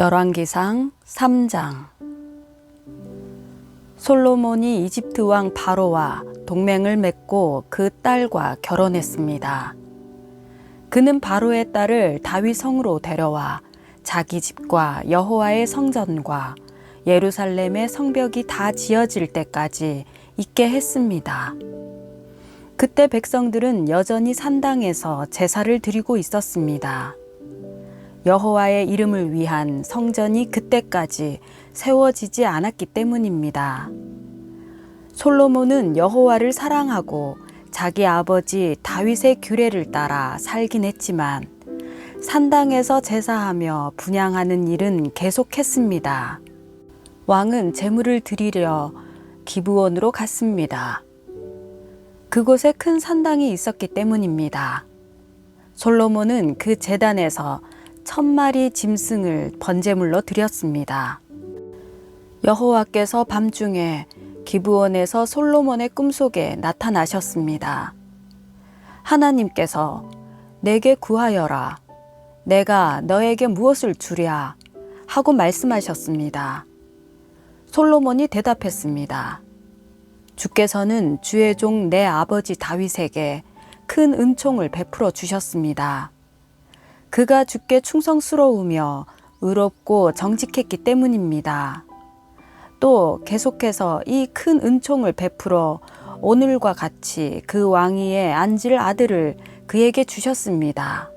열왕기상 3장 솔로몬이 이집트 왕 바로와 동맹을 맺고 그 딸과 결혼했습니다. 그는 바로의 딸을 다윗 성으로 데려와 자기 집과 여호와의 성전과 예루살렘의 성벽이 다 지어질 때까지 있게 했습니다. 그때 백성들은 여전히 산당에서 제사를 드리고 있었습니다. 여호와의 이름을 위한 성전이 그때까지 세워지지 않았기 때문입니다. 솔로몬은 여호와를 사랑하고 자기 아버지 다윗의 규례를 따라 살긴 했지만 산당에서 제사하며 분양하는 일은 계속했습니다. 왕은 제물을 드리려 기부원으로 갔습니다. 그곳에 큰 산당이 있었기 때문입니다. 솔로몬은 그 재단에서 천 마리 짐승을 번제물로 드렸습니다. 여호와께서 밤중에 기부원에서 솔로몬의 꿈속에 나타나셨습니다. 하나님께서 내게 구하여라. 내가 너에게 무엇을 주랴 하고 말씀하셨습니다. 솔로몬이 대답했습니다. 주께서는 주의 종 내 아버지 다윗에게 큰 은총을 베풀어 주셨습니다. 그가 주께 충성스러우며 의롭고 정직했기 때문입니다. 또 계속해서 이 큰 은총을 베풀어 오늘과 같이 그 왕위에 앉을 아들을 그에게 주셨습니다.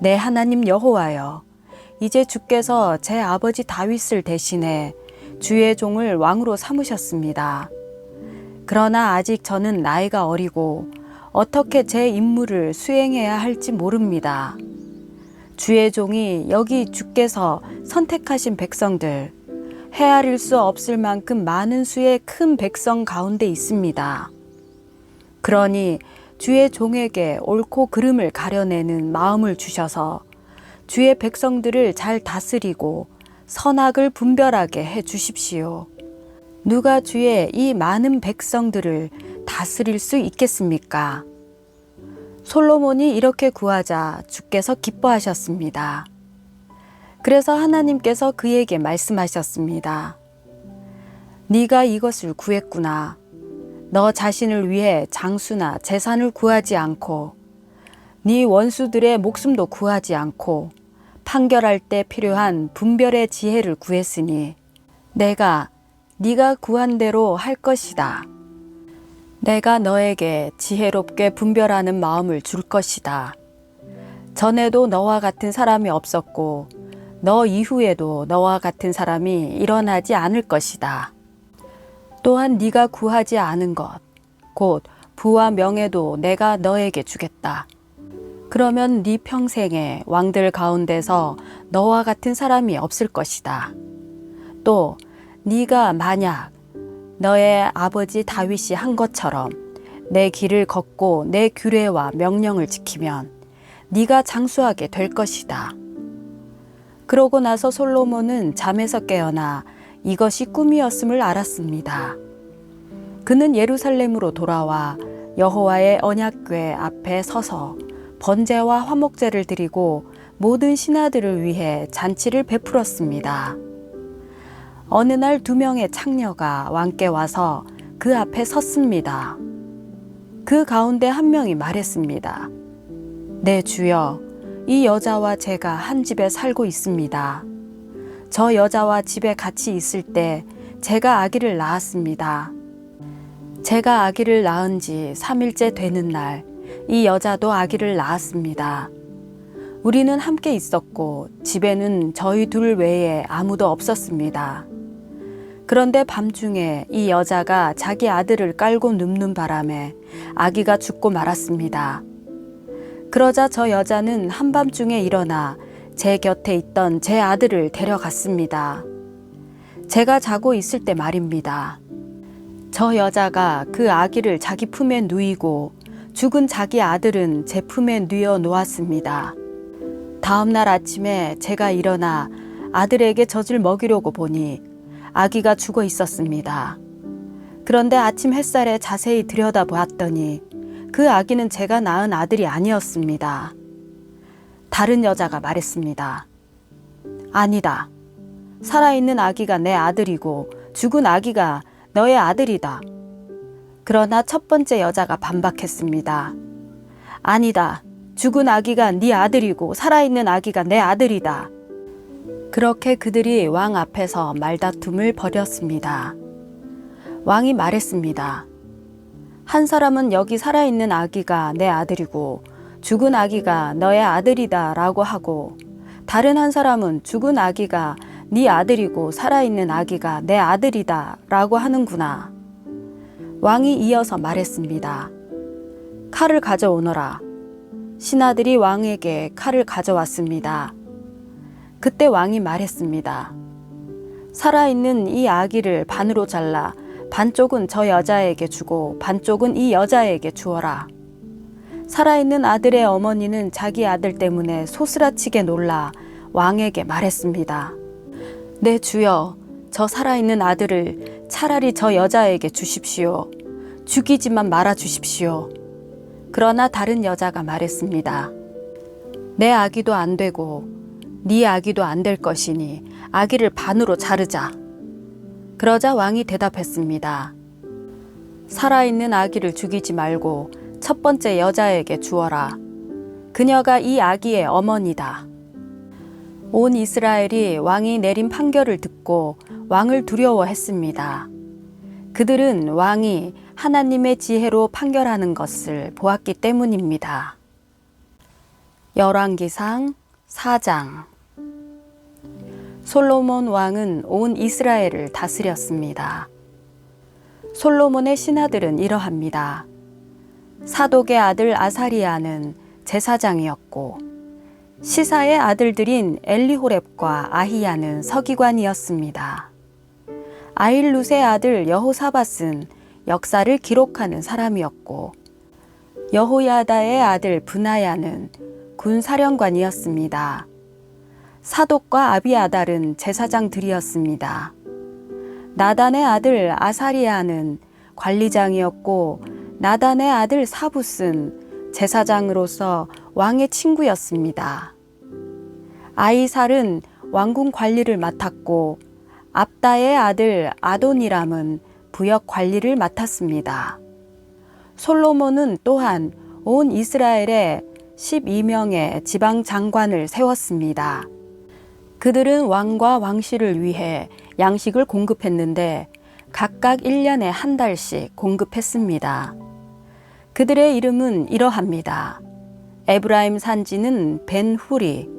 내 하나님 여호와여, 이제 주께서 제 아버지 다윗을 대신해 주의 종을 왕으로 삼으셨습니다. 그러나 아직 저는 나이가 어리고 어떻게 제 임무를 수행해야 할지 모릅니다. 주의 종이 여기 주께서 선택하신 백성들, 헤아릴 수 없을 만큼 많은 수의 큰 백성 가운데 있습니다. 그러니 주의 종에게 옳고 그름을 가려내는 마음을 주셔서 주의 백성들을 잘 다스리고 선악을 분별하게 해 주십시오. 누가 주의 이 많은 백성들을 다스릴 수 있겠습니까? 솔로몬이 이렇게 구하자 주께서 기뻐하셨습니다. 그래서 하나님께서 그에게 말씀하셨습니다. 네가 이것을 구했구나. 너 자신을 위해 장수나 재산을 구하지 않고 네 원수들의 목숨도 구하지 않고 판결할 때 필요한 분별의 지혜를 구했으니 내가 네가 구한 대로 할 것이다. 내가 너에게 지혜롭게 분별하는 마음을 줄 것이다. 전에도 너와 같은 사람이 없었고 너 이후에도 너와 같은 사람이 일어나지 않을 것이다. 또한 네가 구하지 않은 것, 곧 부와 명예도 내가 너에게 주겠다. 그러면 네 평생에 왕들 가운데서 너와 같은 사람이 없을 것이다. 또 네가 만약 너의 아버지 다윗이 한 것처럼 내 길을 걷고 내 규례와 명령을 지키면 네가 장수하게 될 것이다. 그러고 나서 솔로몬은 잠에서 깨어나 이것이 꿈이었음을 알았습니다. 그는 예루살렘으로 돌아와 여호와의 언약궤 앞에 서서 번제와 화목제를 드리고 모든 신하들을 위해 잔치를 베풀었습니다. 어느 날 두 명의 창녀가 왕께 와서 그 앞에 섰습니다. 그 가운데 한 명이 말했습니다. 네, 주여. 이 여자와 제가 한 집에 살고 있습니다. 저 여자와 집에 같이 있을 때 제가 아기를 낳았습니다. 제가 아기를 낳은 지 3일째 되는 날, 이 여자도 아기를 낳았습니다. 우리는 함께 있었고, 집에는 저희 둘 외에 아무도 없었습니다. 그런데 밤중에 이 여자가 자기 아들을 깔고 눕는 바람에 아기가 죽고 말았습니다. 그러자 저 여자는 한밤중에 일어나 제 곁에 있던 제 아들을 데려갔습니다. 제가 자고 있을 때 말입니다. 저 여자가 그 아기를 자기 품에 누이고 죽은 자기 아들은 제 품에 누여 놓았습니다. 다음 날 아침에 제가 일어나 아들에게 젖을 먹이려고 보니 아기가 죽어 있었습니다. 그런데 아침 햇살에 자세히 들여다보았더니 그 아기는 제가 낳은 아들이 아니었습니다. 다른 여자가 말했습니다. 아니다. 살아있는 아기가 내 아들이고 죽은 아기가 너의 아들이다. 그러나 첫 번째 여자가 반박했습니다. 아니다. 죽은 아기가 네 아들이고 살아있는 아기가 내 아들이다. 그렇게 그들이 왕 앞에서 말다툼을 벌였습니다. 왕이 말했습니다. 한 사람은 여기 살아있는 아기가 내 아들이고 죽은 아기가 너의 아들이다 라고 하고 다른 한 사람은 죽은 아기가 네 아들이고 살아있는 아기가 내 아들이다 라고 하는구나. 왕이 이어서 말했습니다. 칼을 가져오너라. 신하들이 왕에게 칼을 가져왔습니다. 그때 왕이 말했습니다. 살아있는 이 아기를 반으로 잘라 반쪽은 저 여자에게 주고 반쪽은 이 여자에게 주어라. 살아있는 아들의 어머니는 자기 아들 때문에 소스라치게 놀라 왕에게 말했습니다. 내 주여, 저 살아있는 아들을 차라리 저 여자에게 주십시오. 죽이지만 말아 주십시오. 그러나 다른 여자가 말했습니다. 내 아기도 안 되고 네 아기도 안 될 것이니 아기를 반으로 자르자. 그러자 왕이 대답했습니다. 살아있는 아기를 죽이지 말고 첫 번째 여자에게 주어라. 그녀가 이 아기의 어머니다. 온 이스라엘이 왕이 내린 판결을 듣고 왕을 두려워했습니다. 그들은 왕이 하나님의 지혜로 판결하는 것을 보았기 때문입니다. 열왕기상 4장 솔로몬 왕은 온 이스라엘을 다스렸습니다. 솔로몬의 신하들은 이러합니다. 사독의 아들 아사리아는 제사장이었고 시사의 아들들인 엘리호렙과 아히야는 서기관이었습니다. 아일룻의 아들 여호사밧은 역사를 기록하는 사람이었고 여호야다의 아들 브나야는 군사령관이었습니다. 사독과 아비아달은 제사장들이었습니다. 나단의 아들 아사리아는 관리장이었고 나단의 아들 사붓은 제사장으로서 왕의 친구였습니다. 아이살은 왕궁 관리를 맡았고 압다의 아들 아도니람은 부역 관리를 맡았습니다. 솔로몬은 또한 온 이스라엘에 12명의 지방 장관을 세웠습니다. 그들은 왕과 왕실을 위해 양식을 공급했는데 각각 1년에 한 달씩 공급했습니다. 그들의 이름은 이러합니다. 에브라임 산지는 벤후리,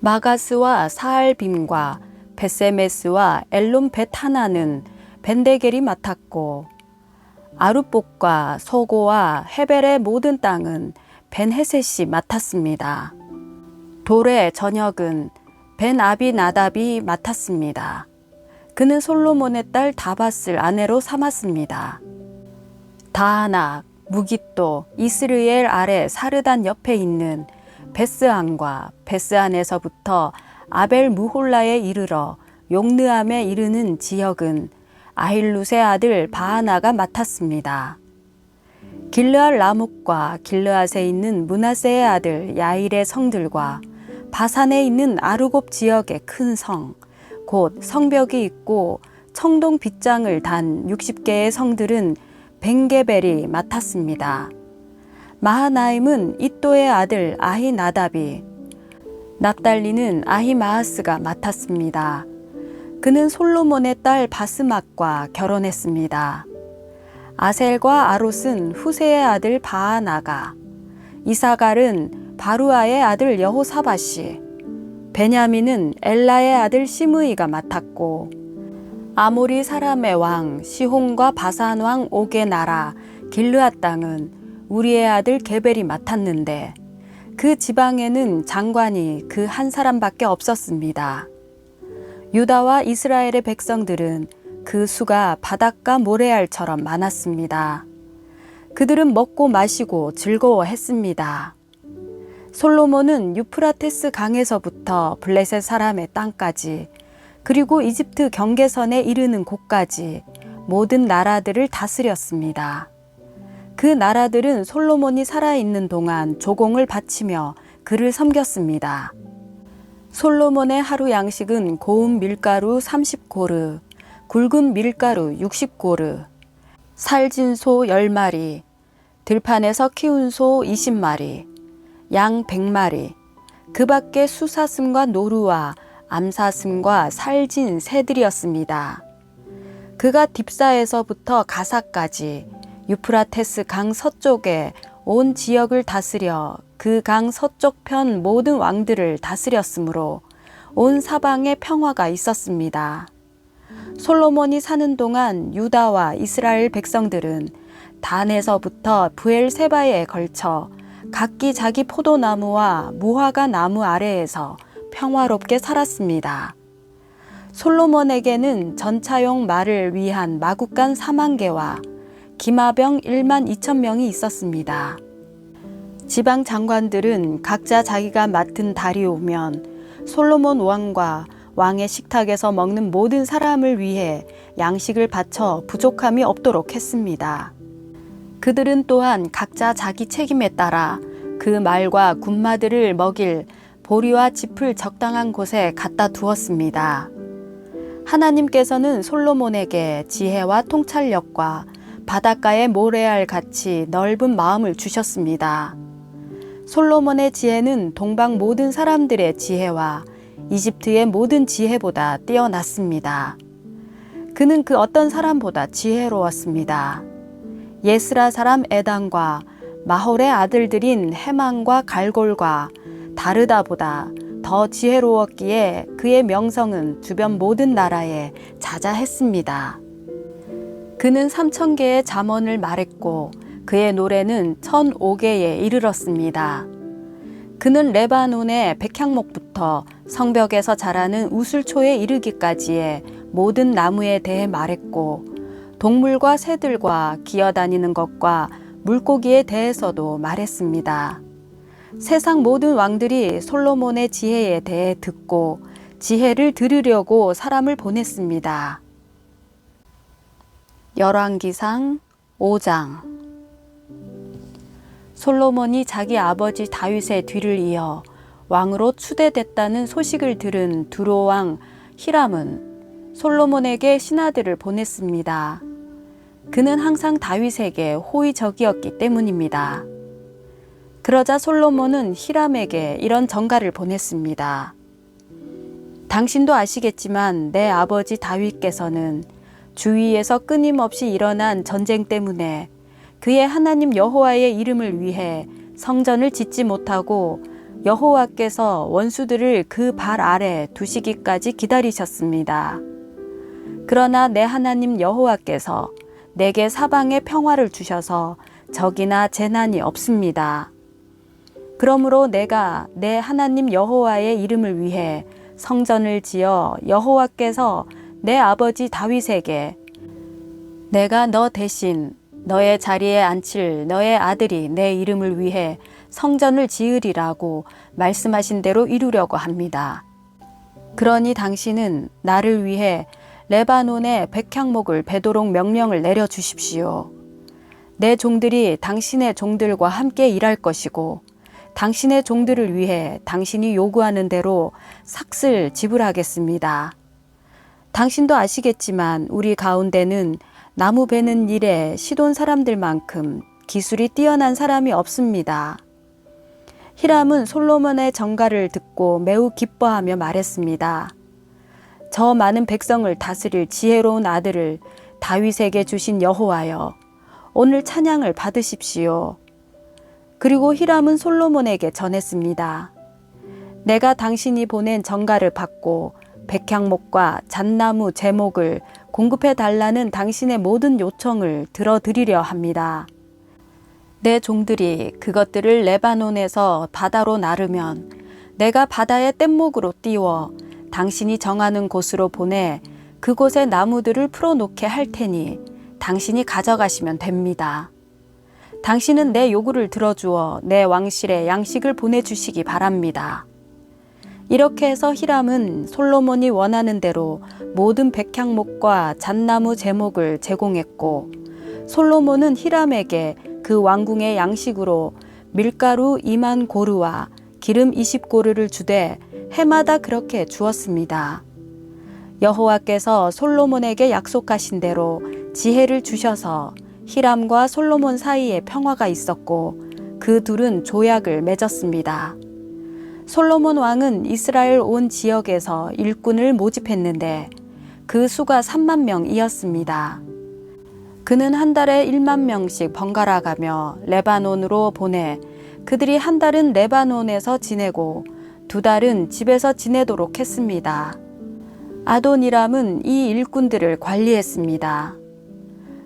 마가스와 사알빔과 베세메스와 엘론 베타나는 벤데겔이 맡았고 아룻복과 소고와 헤벨의 모든 땅은 벤헤셋이 맡았습니다. 돌의 전역은 벤 아비 나답이 맡았습니다. 그는 솔로몬의 딸 다밧을 아내로 삼았습니다. 다하낙, 무깃도, 이스르엘 아래 사르단 옆에 있는 베스안과 베스안에서부터 아벨 무홀라에 이르러 용느암에 이르는 지역은 아힐룻의 아들 바하나가 맡았습니다. 길르알 라목과 길르앗에 있는 문하세의 아들 야일의 성들과 바산에 있는 아르곱 지역의 큰 성, 곧 성벽이 있고 청동 빗장을 단 60개의 성들은 벤게벨이 맡았습니다. 마하나임은 이또의 아들 아히나답이 납달리는 아히마하스가 맡았습니다. 그는 솔로몬의 딸 바스막과 결혼했습니다. 아셀과 아롯은 후세의 아들 바하나가, 이사갈은 바루아의 아들 여호사밧이, 베냐민은 엘라의 아들 시므이가 맡았고, 아모리 사람의 왕 시혼과 바산 왕 옥의 나라 길르앗 땅은 우리의 아들 게벨이 맡았는데 그 지방에는 장관이 그 한 사람밖에 없었습니다. 유다와 이스라엘의 백성들은 그 수가 바닷가 모래알처럼 많았습니다. 그들은 먹고 마시고 즐거워했습니다. 솔로몬은 유프라테스 강에서부터 블레셋 사람의 땅까지 그리고 이집트 경계선에 이르는 곳까지 모든 나라들을 다스렸습니다. 그 나라들은 솔로몬이 살아있는 동안 조공을 바치며 그를 섬겼습니다. 솔로몬의 하루 양식은 고운 밀가루 30고르, 굵은 밀가루 60고르, 살진 소 10마리, 들판에서 키운 소 20마리, 양 100마리, 그 밖에 수사슴과 노루와 암사슴과 살진 새들이었습니다. 그가 딥사에서부터 가사까지 유프라테스 강 서쪽에 온 지역을 다스려 그 강 서쪽 편 모든 왕들을 다스렸으므로 온 사방에 평화가 있었습니다. 솔로몬이 사는 동안 유다와 이스라엘 백성들은 단에서부터 부엘세바에 걸쳐 각기 자기 포도나무와 무화과 나무 아래에서 평화롭게 살았습니다. 솔로몬에게는 전차용 말을 위한 마국간 4만 개와 기마병 1만 2천 명이 있었습니다. 지방 장관들은 각자 자기가 맡은 달이 오면 솔로몬 왕과 왕의 식탁에서 먹는 모든 사람을 위해 양식을 바쳐 부족함이 없도록 했습니다. 그들은 또한 각자 자기 책임에 따라 그 말과 군마들을 먹일 보리와 짚을 적당한 곳에 갖다 두었습니다. 하나님께서는 솔로몬에게 지혜와 통찰력과 바닷가의 모래알 같이 넓은 마음을 주셨습니다. 솔로몬의 지혜는 동방 모든 사람들의 지혜와 이집트의 모든 지혜보다 뛰어났습니다. 그는 그 어떤 사람보다 지혜로웠습니다. 예스라 사람 에단과 마홀의 아들들인 해망과 갈골과 다르다보다 더 지혜로웠기에 그의 명성은 주변 모든 나라에 자자했습니다. 그는 3천 개의 잠언을 말했고 그의 노래는 1,005개에 이르렀습니다. 그는 레바논의 백향목부터 성벽에서 자라는 우슬초에 이르기까지의 모든 나무에 대해 말했고 동물과 새들과 기어다니는 것과 물고기에 대해서도 말했습니다. 세상 모든 왕들이 솔로몬의 지혜에 대해 듣고 지혜를 들으려고 사람을 보냈습니다. 열왕기상 5장 솔로몬이 자기 아버지 다윗의 뒤를 이어 왕으로 추대됐다는 소식을 들은 두로왕 히람은 솔로몬에게 신하들을 보냈습니다. 그는 항상 다윗에게 호의적이었기 때문입니다. 그러자 솔로몬은 히람에게 이런 전가를 보냈습니다. 당신도 아시겠지만 내 아버지 다윗께서는 주위에서 끊임없이 일어난 전쟁 때문에 그의 하나님 여호와의 이름을 위해 성전을 짓지 못하고 여호와께서 원수들을 그 발 아래 두시기까지 기다리셨습니다. 그러나 내 하나님 여호와께서 내게 사방에 평화를 주셔서 적이나 재난이 없습니다. 그러므로 내가 내 하나님 여호와의 이름을 위해 성전을 지어 여호와께서 내 아버지 다윗에게 내가 너 대신 너의 자리에 앉힐 너의 아들이 내 이름을 위해 성전을 지으리라고 말씀하신 대로 이루려고 합니다. 그러니 당신은 나를 위해 레바논의 백향목을 베도록 명령을 내려 주십시오. 내 종들이 당신의 종들과 함께 일할 것이고 당신의 종들을 위해 당신이 요구하는 대로 삭슬 지불하겠습니다. 당신도 아시겠지만 우리 가운데는 나무 베는 일에 시돈 사람들만큼 기술이 뛰어난 사람이 없습니다. 히람은 솔로몬의 전가를 듣고 매우 기뻐하며 말했습니다. 저 많은 백성을 다스릴 지혜로운 아들을 다윗에게 주신 여호와여, 오늘 찬양을 받으십시오. 그리고 히람은 솔로몬에게 전했습니다. 내가 당신이 보낸 전가를 받고 백향목과 잣나무 제목을 공급해 달라는 당신의 모든 요청을 들어드리려 합니다. 내 종들이 그것들을 레바논에서 바다로 나르면 내가 바다의 뗏목으로 띄워 당신이 정하는 곳으로 보내 그곳의 나무들을 풀어놓게 할 테니 당신이 가져가시면 됩니다. 당신은 내 요구를 들어주어 내 왕실에 양식을 보내주시기 바랍니다. 이렇게 해서 히람은 솔로몬이 원하는 대로 모든 백향목과 잣나무 제목을 제공했고 솔로몬은 히람에게 그 왕궁의 양식으로 밀가루 2만 고르와 기름 20고르를 주되 해마다 그렇게 주었습니다. 여호와께서 솔로몬에게 약속하신 대로 지혜를 주셔서 히람과 솔로몬 사이에 평화가 있었고 그 둘은 조약을 맺었습니다. 솔로몬 왕은 이스라엘 온 지역에서 일꾼을 모집했는데 그 수가 3만 명이었습니다. 그는 한 달에 1만 명씩 번갈아 가며 레바논으로 보내 그들이 한 달은 레바논에서 지내고 두 달은 집에서 지내도록 했습니다. 아도니람은 이 일꾼들을 관리했습니다.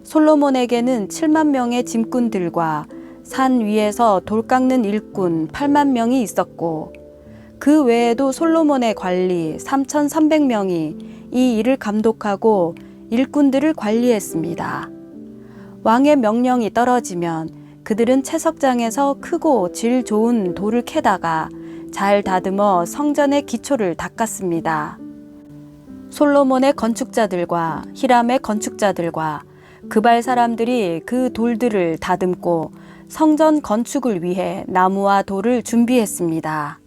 솔로몬에게는 7만 명의 짐꾼들과 산 위에서 돌 깎는 일꾼 8만 명이 있었고 그 외에도 솔로몬의 관리 3,300명이 이 일을 감독하고 일꾼들을 관리했습니다. 왕의 명령이 떨어지면 그들은 채석장에서 크고 질 좋은 돌을 캐다가 잘 다듬어 성전의 기초를 닦았습니다. 솔로몬의 건축자들과 히람의 건축자들과 그발 사람들이 그 돌들을 다듬고 성전 건축을 위해 나무와 돌을 준비했습니다.